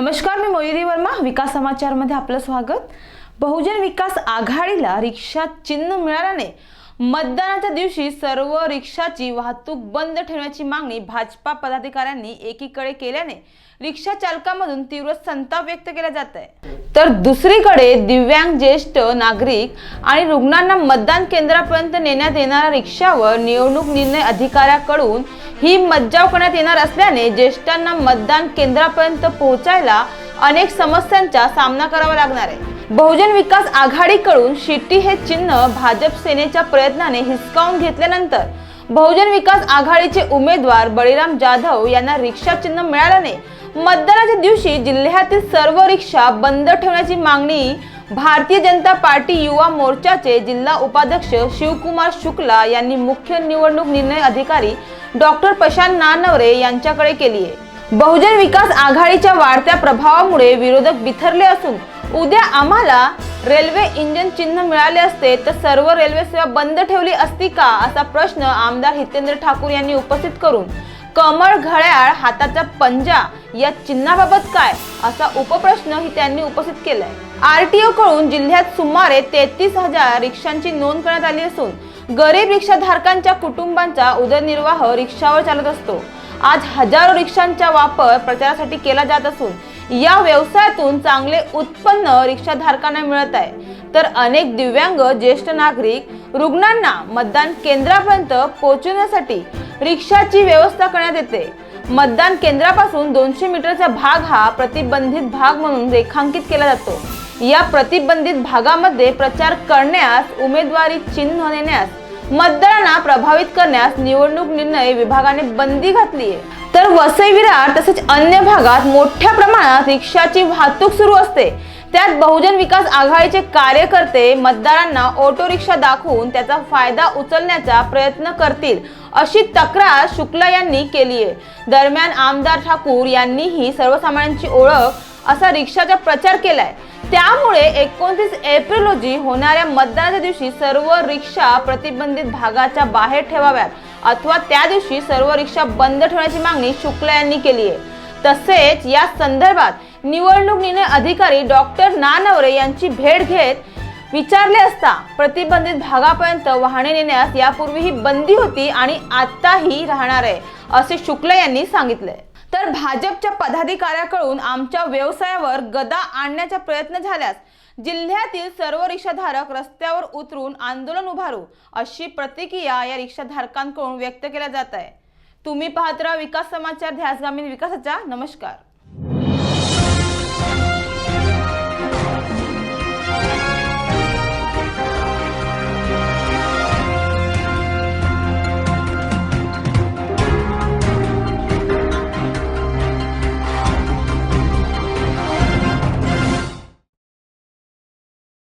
नमस्कार मी मयुरी वर्मा विकास समाचारमध्ये आपलं स्वागत. बहुजन विकास आघाडीला रिक्षा चिन्ह मिळाल्याने मतदानाच्या दिवशी सर्व रिक्षाची वाहतूक बंद ठेवण्याची मागणी भाजपा पदाधिकाऱ्यांनी एकीकडे केल्याने रिक्षा चालकामधून तीव्र संताप व्यक्त केला जात आहे. तर दुसरीकडे दिव्यांग ज्येष्ठ नागरिक आणि रुग्णांना मतदान केंद्रापर्यंत नेण्यात येणाऱ्या रिक्षावर निवडणूक निर्णय अधिकाऱ्याकडून ही मज्जाव करण्यात येणार असल्याने ज्येष्ठांना मतदान केंद्रापर्यंत पोहोचायला अनेक समस्यांचा सामना करावा लागणार आहे. बहुजन विकास आघाडीकडून शिट्टी हे चिन्ह भाजप सेनेच्या प्रयत्नाने हिसकावून घेतल्यानंतर बहुजन विकास आघाडीचे उमेदवार बळीराम जाधव यांना रिक्षा चिन्ह मिळाल्याने मतदानाच्या दिवशी जिल्ह्यातील सर्व रिक्षा बंद ठेवण्याची मागणी भारतीय जनता पार्टी युवा मोर्चाचे जिल्हा उपाध्यक्ष शिवकुमार शुक्ला यांनी मुख्य निवडणूक निर्णय अधिकारी डॉक्टर प्रशांत नानवरे यांच्याकडे केली आहे. बहुजन विकास आघाडीच्या वाढत्या प्रभावामुळे विरोधक बिथरले असून उद्या आम्हाला रेल्वे इंजिन चिन्ह मिळाले असते तर सर्व रेल्वे सेवा बंद ठेवली असती का असा प्रश्न आमदार हितेंद्र ठाकूर यांनी उपस्थित करून कमळ घड्याळ हाताचा पंजा या चिन्हाबाबत काय असा उपप्रश्न ही त्यांनी उपस्थित केलाय. आरटीओ कडून जिल्ह्यात सुमारे तेहतीस हजार रिक्षांची नोंद करण्यात आली असून गरीब रिक्षाधारकांच्या कुटुंबांचा उदरनिर्वाह रिक्षावर चालत असतो. आज हजारो रिक्षांचा वापर प्रचारासाठी केला जात असून या व्यवसायातून चांगले उत्पन्न रिक्षाधारकांना मिळत आहे. तर अनेक दिव्यांग ज्येष्ठ नागरिक रुग्णांना मतदान केंद्रापर्यंत पोहोचवण्यासाठी रिक्षाची व्यवस्था करण्यात येते. मतदान केंद्रापासून दोनशे मीटरचा भाग हा प्रतिबंधित भाग म्हणून रेखांकित केला जातो. या प्रतिबंधित भागामध्ये प्रचार करण्यास उमेदवारी चिन्ह नेण्यास मतदारांना प्रभावित करण्यास निवडणूक निर्णय विभागाने बंदी घातली आहे. तर वसई विरार तसेच अन्य भागात मोठ्या प्रमाणात रिक्षाची वाहतूक सुरू असते. त्यात बहुजन विकास आघाडीचे कार्यकर्ते मतदारांना ऑटो रिक्षा दाखवून त्याचा फायदा उचलण्याचा प्रयत्न करतील अशी तक्रार शुक्ला यांनी केली आहे. दरम्यान आमदार ठाकूर यांनीही सर्वसामान्यांची ओळख असा रिक्षाचा प्रचार केलाय. त्यामुळे एकोणतीस एप्रिल रोजी होणाऱ्या मतदानाच्या दिवशी सर्व रिक्षा प्रतिबंधित भागाच्या बाहेर ठेवाव्यात अथवा त्या दिवशी सर्व रिक्षा बंद ठेवण्याची मागणी शुक्ला यांनी केली आहे. तसेच या संदर्भात निवडणूक निर्णय अधिकारी डॉक्टर नानवरे यांची भेट घेत विचारले असता प्रतिबंधित भागापर्यंत वाहने नेण्यास यापूर्वीही बंदी होती आणि आताही राहणार आहे असे शुक्ला यांनी सांगितले. तर भाजपच्या पदाधिकाऱ्याकडून आमच्या व्यवसायावर गदा आणण्याचा प्रयत्न झाल्यास जिल्ह्यातील सर्व रिक्षाधारक रस्त्यावर उतरून आंदोलन उभारू अशी प्रतिक्रिया या रिक्षाधारकांकडून व्यक्त केल्या जात आहे. तुम्ही पाहत राहा विकास समाचार ध्यासगामी विकासाचा. नमस्कार.